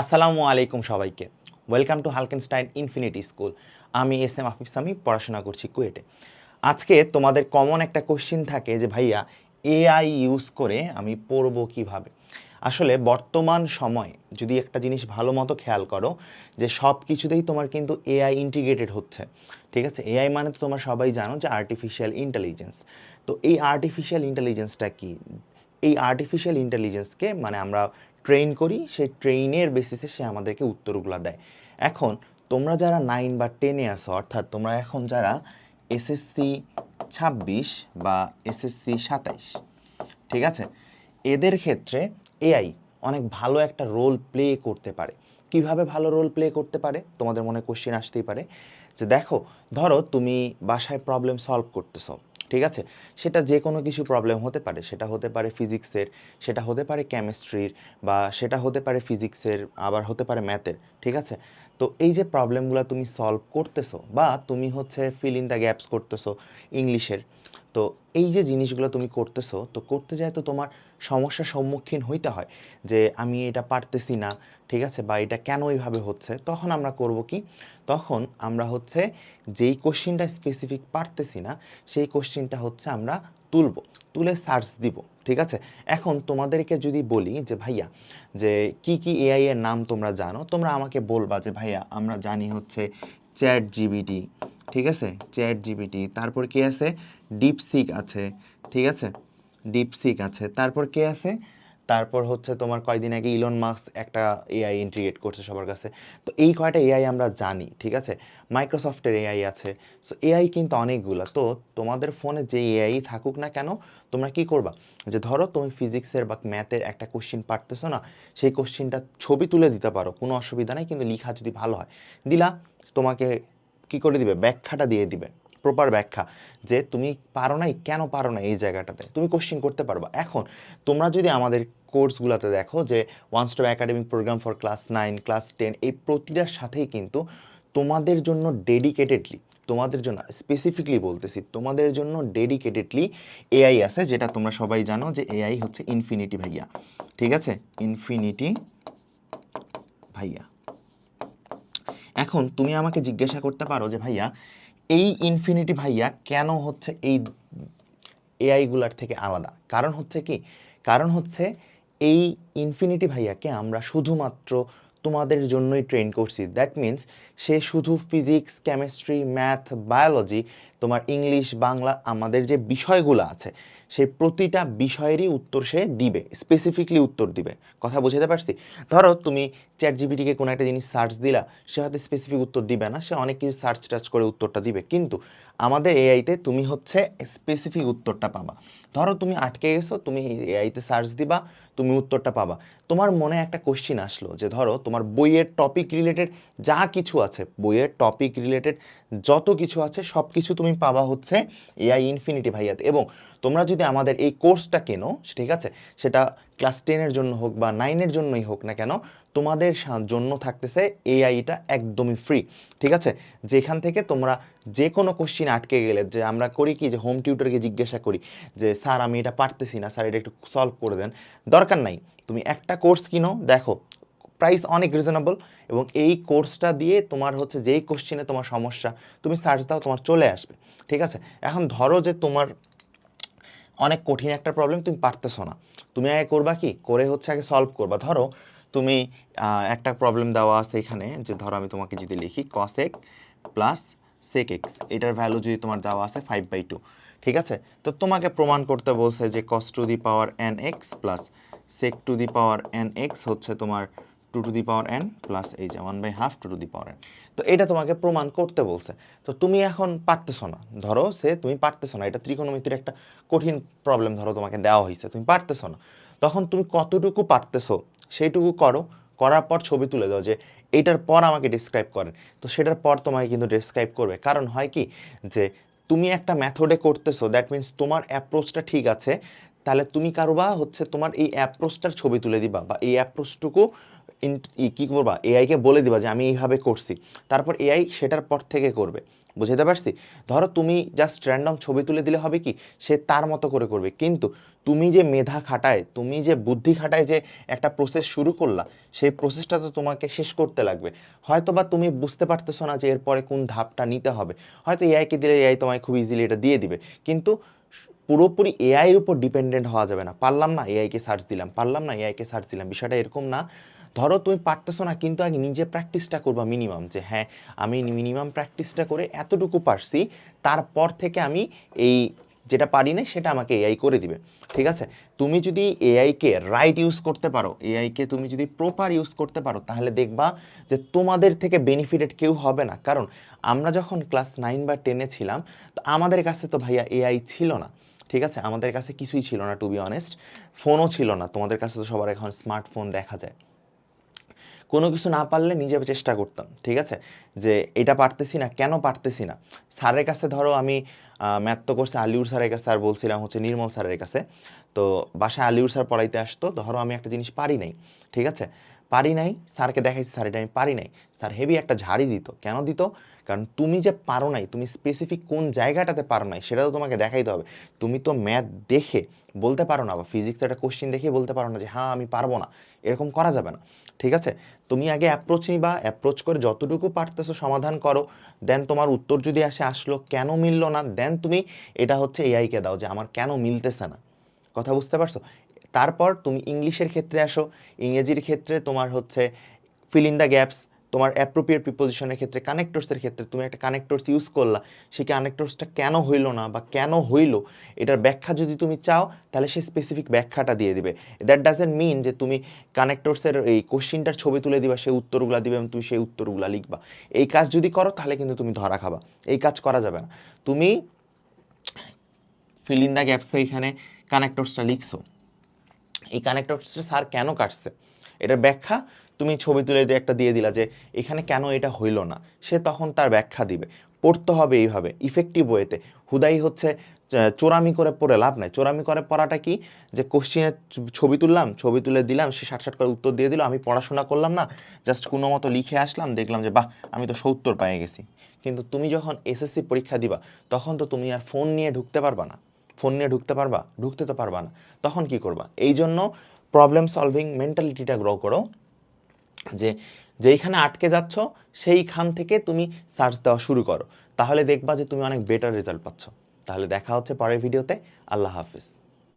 আসসালামু আলাইকুম সবাইকে। Welcome to Hulkenstein infinity school আমি এস এম আফিফ সামি, পড়াশোনা করছি কুয়েটে। আজকে তোমাদের কমন একটা কোশ্চিন থাকে যে, ভাইয়া এআই ইউজ করে আমি পড়ব কীভাবে? আসলে বর্তমান সময়ে যদি একটা জিনিস ভালো মতো খেয়াল করো, যে সব কিছুতেই তোমার কিন্তু এআই ইন্টিগ্রেটেড হচ্ছে। ঠিক আছে? এআই মানে তো তোমরা সবাই জানো যে আর্টিফিশিয়াল ইন্টেলিজেন্স তো এই আর্টিফিশিয়াল ইন্টেলিজেন্সটা কি? এই আর্টিফিশিয়াল ইন্টেলিজেন্সকে মানে আমরা ট্রেন করি, সেই ট্রেইনের বেসিসে সে আমাদেরকে উত্তরগুলো দেয়। এখন তোমরা যারা নাইন বা টেনে আসো অর্থাৎ তোমরা এখন যারা এসএসসি ছাব্বিশ বা এসএসসি সাতাইশ, ঠিক আছে? এদের ক্ষেত্রে এআই অনেক ভালো একটা রোল প্লে করতে পারে। কীভাবে ভালো রোল প্লে করতে পারে? তোমাদের মনে কোশ্চেন আসতেই পারে। যে দেখো, ধরো তুমি বাসায় প্রবলেম সলভ করতেছো। ঠিক আছে? সেটা যে কোনো কিছু প্রবলেম হতে পারে। সেটা হতে পারে ফিজিক্সের সেটা হতে পারে কেমিস্ট্রির বা সেটা হতে পারে ফিজিক্সের আবার হতে পারে ম্যাথের ঠিক আছে? তো এই যে প্রবলেমগুলো তুমি সলভ করতেছো বা তুমি হচ্ছে ফিল ইন দ্য গ্যাপস করতেছো ইংলিশের তো এই যে জিনিসগুলো তুমি করতেছো, তো করতে যায় তো তোমার সমস্যার সম্মুখীন হইতে হয় যে আমি এটা পারতেছি না, ঠিক আছে? বা এটা কেন এইভাবে হচ্ছে? তখন আমরা করব কি? তখন আমরা হচ্ছে যেই কোশ্চিনটা স্পেসিফিক পারতেছি না, সেই কোশ্চিনটা হচ্ছে আমরা তুলব, তুলে সার্চ দিব, ঠিক আছে? এখন তোমাদেরকে যদি বলি যে, ভাইয়া, যে কি কি এআই এর নাম তোমরা জানো? তোমরা আমাকে বলবা যে, ভাইয়া, আমরা জানি হচ্ছে চ্যাট জিবিটি ঠিক আছে? চ্যাট জিবিটি তারপর কি আছে? ডিপসিক আছে, ঠিক আছে? ডিপসিক আছে। তারপর কে আছে? তারপর হচ্ছে তোমার কয়দিন আগে ইলন মাস্ক একটা এআই ইন্টিগ্রেট করছে সবার কাছে। তো এই কয়টা এআই আমরা জানি, ঠিক আছে? মাইক্রোসফটের এআই আছে। সো এআই কিন্তু অনেকগুলো। তো তোমাদের ফোনে যে এআই থাকুক না কেন, তোমরা কি করবা? যে ধরো তুমি ফিজিক্সের বা ম্যাথের একটা কোশ্চিন পারতেছো না, সেই কোশ্চিনটা ছবি তুলে দিতে পারো, কোনো অসুবিধা নেই, কিন্তু লেখা যদি ভালো হয়, দিলা তোমাকে কি করে দিবে? ব্যাখ্যাটা দিয়ে দিবে। প্রপার ব্যাখ্যা যে তুমি পারো নাই, কেন পারো না এই জায়গাটাতে? তুমি কোশ্চিন করতে পারবা। এখন, তোমরা যদি আমাদের কোর্সগুলোতে দেখো যে one stop academic program for class nine class ten এই প্রতিটার সাথেই কিন্তু তোমাদের জন্য ডেডিকেটেডলি তোমাদের জন্য স্পেসিফিকলি বলতেছি, তোমাদের জন্য ডেডিকেটেডলি এআই আছে, যেটা তোমরা সবাই জানো যে এআই হচ্ছে ইনফিনিটি ভাইয়া। ঠিক আছে? ইনফিনিটি ভাইয়া। এখন, তুমি আমাকে জিজ্ঞাসা করতে পারো যে ভাইয়া এই ইনফিনিটি ভাইয়া কেন হচ্ছে এই এআইগুলার থেকে আলাদা? কারণ হচ্ছে কি? কারণ হচ্ছে এই ইনফিনিটি ভাইয়াকে আমরা শুধুমাত্র তোমাদের জন্যই ট্রেন করছি। দ্যাট মিন্স সে শুধু ফিজিক্স কেমিস্ট্রি ম্যাথ বায়োলজি তোমার ইংলিশ বাংলা, আমাদের যে বিষয়গুলো আছে, সে প্রতিটা বিষয়েরই উত্তর সে দিবে স্পেসিফিকলি উত্তর দিবে। কথা বুঝাতে পারছি? ধরো তুমি চ্যাট জিবিটিকে কোনো একটা জিনিস সার্চ দিলা, সে হয়তো স্পেসিফিক উত্তর দিবে না, সে অনেক কিছু সার্চ টাচ করে উত্তরটা দিবে। কিন্তু আমাদের এআইতে তুমি হচ্ছে স্পেসিফিক উত্তরটা পাবা। ধরো তুমি আটকে গেছো, তুমি এআইতে সার্চ দিবা, তুমি উত্তরটা পাবা। তোমার মনে একটা কোশ্চিন আসলো যে ধরো তোমার বইয়ের টপিক রিলেটেড যা কিছু আছে, বইয়ের টপিক রিলেটেড যত কিছু আছে সব কিছু তুমি পাবা হচ্ছে এআই ইনফিনিটি ভাইয়াতে। এবং তোমরা যদি আমাদের এই কোর্সটা কেনো, ঠিক আছে? সেটা ক্লাস টেনের জন্য হোক বা নাইনের জন্যই হোক না কেন, তোমাদের জন্য থাকতেছে এআইটা একদমই ফ্রি ঠিক আছে? যেখান থেকে তোমরা যে কোনো কোশ্চিন আটকে গেলে যে আমরা করি কি যে হোম টিউটারকে জিজ্ঞাসা করি যে, স্যার, আমি এটা পারতেছি না, স্যার, এটা একটু সলভ করে দেন। দরকার নাই। তুমি একটা কোর্স কিনো, দেখো প্রাইস অনেক রিজনেবল এবং এই কোর্সটা দিয়ে তোমার হচ্ছে যেই কোশ্চিনে তোমার সমস্যা, তুমি সার্চ দাও, তোমার চলে আসবে। ঠিক আছে? এখন ধরো যে তোমার অনেক কঠিন একটা প্রবলেম তুমি পারতেছো না। তুমি আগে করবা কি? করে হচ্ছে আগে সলভ করবা। ধরো, তুমি একটা প্রবলেম দেওয়া আছে এখানে, যে ধরো আমি তোমাকে যদি লিখি কসেক প্লাস সেক এক্স এটার ভ্যালু যদি তোমার দেওয়া আছে ফাইভ বাই টু ঠিক আছে? তো তোমাকে প্রমাণ করতে বলছে যে cos two the power N X plus sec two the power N X হচ্ছে তোমার two two the power N plus এই যে one by half two two the power N তো এটা তোমাকে প্রমাণ করতে বলছে। তো তুমি এখন পারতেছো না। ধরো সে তুমি পারতেছো না। এটা ত্রিকোণমিতির একটা কঠিন প্রবলেম ধরো তোমাকে দেওয়া হয়েছে। তুমি পারতেছো না। তখন তুমি কতটুকু পারতেছো সেইটুকু করো। করার পর ছবি তুলে দাও যে এইটার পর আমাকে ডিসক্রাইব করেন। তো সেটার পর তোমাকে কিন্তু ডিসক্রাইব করবে। কারণ হয় কি যে, তুমি একটা মেথডে করতেছো দ্যাট মিন্স তোমার অ্যাপ্রোচটা ঠিক আছে, তাহলে তুমি কারও বা হচ্ছে তোমার এই অ্যাপ্রোচটার ছবি তুলে দিবা বা এই অ্যাপ্রোচটুকু কী করবা এআইকে বলে দিবা যে আমি এইভাবে করছি। তারপর এআই সেটার পর থেকে করবে। বুঝতে পারছি? ধরো তুমি জাস্ট র্যান্ডম ছবি তুলে দিলে হবে কি? সে তার মতো করে করবে। কিন্তু তুমি যে মেধা খাটায়, তুমি যে বুদ্ধি খাটায় যে একটা প্রসেস শুরু করলা, সেই প্রসেসটা তো তোমাকে শেষ করতে লাগবে। হয়তো বা তুমি বুঝতে পারতেছো না যে এরপরে কোন ধাপটা নিতে হবে। হয়তো এআইকে দিলে এআই তোমায় খুব ইজিলি এটা দিয়ে দিবে। কিন্তু পুরোপুরি এআইয়ের উপর ডিপেন্ডেন্ট হওয়া যাবে না। পারলাম না এআইকে সার্চ দিলাম, পারলাম না এআইকে সার্চ দিলাম। বিষয়টা এরকম না। ধরো তুমি পারতেছো না, কিন্তু আগে নিজে প্র্যাকটিসটা করবা মিনিমাম যে হ্যাঁ আমি মিনিমাম প্র্যাকটিসটা করে এতটুকু পারছি, তারপর থেকে আমি এই যেটা পারি না সেটা আমাকে এআই করে দিবে। ঠিক আছে? তুমি যদি এআইকে রাইট ইউজ করতে পারো এআইকে তুমি যদি প্রপার ইউজ করতে পারো, তাহলে দেখবা যে তোমাদের থেকে বেনিফিটেড কেউ হবে না। কারণ আমরা যখন ক্লাস নাইন বা টেনে ছিলাম, তো আমাদের কাছে তো ভাইয়া এআই ছিল না। ঠিক আছে? আমাদের কাছে কিছুই ছিল না টু বি অনেস্ট ফোনও ছিল না। তোমাদের কাছে তো সবার এখন স্মার্টফোন দেখা যায়। কোনো কিছু না পারলে নিজে চেষ্টা করতাম, ঠিক আছে? যে এটা পারতেছি না, কেন পারতেছি না? স্যারের কাছে ধরো আমি ম্যাথ তো করছে, আলিউর স্যারের কাছে আর বলছিলাম হচ্ছে নির্মল স্যারের কাছে। তো বাসায় আলিউর স্যার পড়াইতে আসতো, ধরো আমি একটা জিনিস পারি নাই, ঠিক আছে? পারি নাই, স্যারকে দেখাইছি, স্যার এটা আমি পারি নাই। স্যার হেভি একটা ঝাড়ি দিত। কেন দিত? কারণ তুমি যে পারো নাই, তুমি স্পেসিফিক কোন জায়গাটাতে পারো নাই, সেটা তো তোমাকে দেখাইতে হবে। তুমি তো ম্যাথ দেখে বলতে পারো না বা ফিজিক্স একটা কোশ্চেন দেখে বলতে পারো না যে হ্যাঁ আমি পারব না। এরকম করা যাবে না। ঠিক আছে? তুমি আগে অ্যাপ্রোচ নিবা অ্যাপ্রোচ করে যতটুকু পারতেছো সমাধান করো। দেন তোমার উত্তর যদি আসে, আসলো, কেন মিললো না? দেন তুমি এটা হচ্ছে এআইকে দাও যে, আমার কেন মিলতেছে না? কথা বুঝতে পারছ? তারপর তুমি ইংলিশের ক্ষেত্রে আসো, ইংরেজির ক্ষেত্রে তোমার হচ্ছে ফিল ইন দ্য গ্যাপস তোমার অ্যাপ্রোপ্রিয়েট প্রিপোজিশনের ক্ষেত্রে কানেক্টরসের ক্ষেত্রে তুমি একটা কানেক্টরস ইউজ করলা, সেই কানেক্টরসটা কেন হইল না বা কেন হইল, এটার ব্যাখ্যা যদি তুমি চাও, তাহলে সে স্পেসিফিক ব্যাখ্যাটা দিয়ে দিবে। দ্যাট ডাজেন্ট মিন যে তুমি কানেক্টরসের এই কোশ্চিনটার ছবি তুলে দিবা সেই উত্তরগুলো দিবে এবং তুমি সেই উত্তরগুলো লিখবা। এই কাজ যদি করো, তাহলে কিন্তু তুমি ধরা খাবা। এই কাজ করা যাবে না। তুমি ফিল ইন দ্য গ্যাপসে এখানে কানেক্টরসটা লিখছো। এই কানেক্টরসটা স্যার কেন কাটছে? এটার ব্যাখ্যা তুমি ছবি তুলে দিয়ে একটা দিয়ে দিলা যে, এখানে কেন এটা হইল না? সে তখন তার ব্যাখ্যা দিবে। পড়তে হবে এইভাবে ইফেক্টিভ ওয়েতে হুদাই হচ্ছে চোরামি করে পড়ে লাভ নাই। চোরামি করে পড়াটা কি? যে কোশ্চিনের ছবি তুললাম, ছবি তুলে দিলাম, সে ষাট ষাট করে উত্তর দিয়ে দিল, আমি পড়াশোনা করলাম না জাস্ট কোনো মতো লিখে আসলাম, দেখলাম যে, বাহ, আমি তো সত্তর পেয়ে গেছি। কিন্তু তুমি যখন এসএসসি পরীক্ষা দিবা, তখন তো তুমি আর ফোন নিয়ে ঢুকতে পারবা না। ফোন নিয়ে ঢুকতে পারবা? ঢুকতে তো পারবা না। তখন কি করবা? এই জন্য প্রবলেম সলভিং মেন্টালিটিটা গ্রো করো। যে যেইখানে আটকে যাচ্ছ, সেইখান থেকে তুমি সার্চ দেওয়া শুরু করো। তাহলে দেখবা যে তুমি অনেক বেটার রেজাল্ট পাচ্ছ। তাহলে দেখা হচ্ছে পরের ভিডিওতে আল্লাহ হাফিজ।